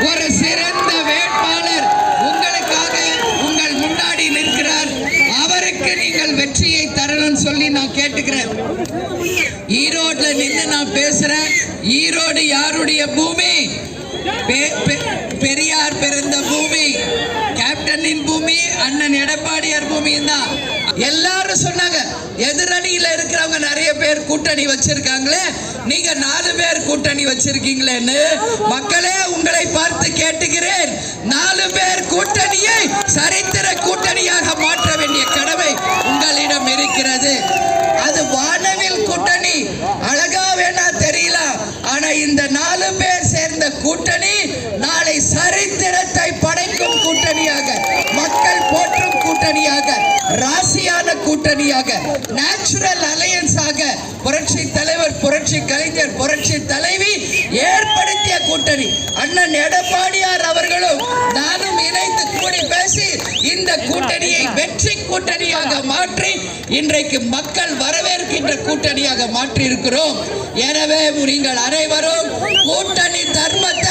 ஒரு சிறந்த வேட்பாளர் உங்களுக்காக உங்கள் முன்னாடி நிற்கிறார். அவருக்கு நீங்கள் வெற்றியை தரணும்னு சொல்லி நான் கேட்டுக்கிறேன். ஈரோட்ல நின்று நான் பேசுறேன். ஈரோடு யாருடைய பூமி? பெ- பெ- பெரியார் பிறந்த பூமி. அண்ணன் எடப்பாடியார் பூமியும் தான். எல்லாரும் சொன்னாங்க எதிரணியில இருக்கிறவங்க நிறைய பேர் கூட்டணி வச்சிருக்காங்களே நீங்க நாலு பேர் கூட்டணி வச்சிருக்கீங்களேன்னு. மக்களே உங்களை பார்த்து கேட்டுகிறேன் நாலு பேர் கூட்டணியை சரித்திர கூட்டணியாக மாற்ற வேண்டிய கடமை உங்களிடம் இருக்கிறது அது வானவில் கூட்டணி அழகா வேணா தெரியலாம் ஆனா இந்த நாலு பேர் சேர்ந்த கூட்டணி நாளை சரித்திரத்தை படைக்கும் கூட்டணியாக மக்கள் போற்றும் கூட்டணியாக ராசியான கூட்டணியாக நேச்சுரல் அலையன்ஸ் ஆக புரட்சி தலைவர் புரட்சி கலைஞர் புரட்சி தலைவி ஏற்படுத்திய கூட்டணி. அண்ணன் எடப்பாடியார் அவர்களும் நானும் இணைந்து கூடி பேசி இந்த கூட்டணியை வெற்றி கூட்டணியாக மாற்றி இன்றைக்கு மக்கள் வரவேற்கின்ற கூட்டணியாக மாற்றி இருக்கிறோம் எனவே நீங்கள் அனைவரும் கூட்டணி தர்மத்தை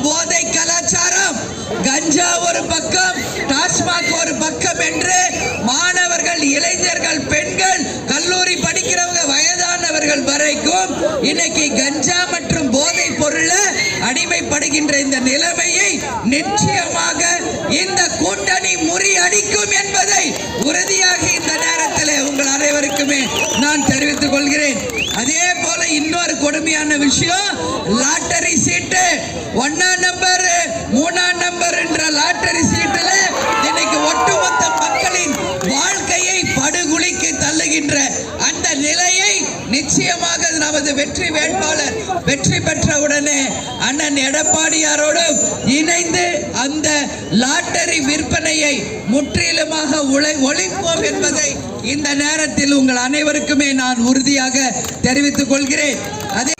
போதை கலாச்சாரம் கஞ்சா ஒரு பக்கம் டாஸ்மாக் ஒரு பக்கம் என்று மாணவர்கள் இளைஞர்கள் பெண்கள் கல்லூரி படிக்கிறவங்க வயதானவர்கள் வரைக்கும் இன்னைக்கு கஞ்சா மற்றும் போதை பொருள அடிமைப்படுகின்ற இந்த நிலைமையை நிச்சயமாக இந்த கூட்டணி முறியடிக்கும் என்பதை அதே போல இன்னொரு கொடுமையான விஷயம் லாட்டரி சீட்டு. ஒன்னாம் நம்பர் மூணாம் நம்பர் என்ற லாட்டரி சீட்டு வெற்றி வேட்பாளர் வெற்றி பெற்றவுடனே அண்ணன் எடப்பாடியாரோடு இணைந்து அந்த லாட்டரி விற்பனையை முற்றிலுமாக உழை ஒழிப்போம் என்பதை இந்த நேரத்தில் உங்கள் அனைவருக்குமே நான் உறுதியாக தெரிவித்துக் கொள்கிறேன். அதே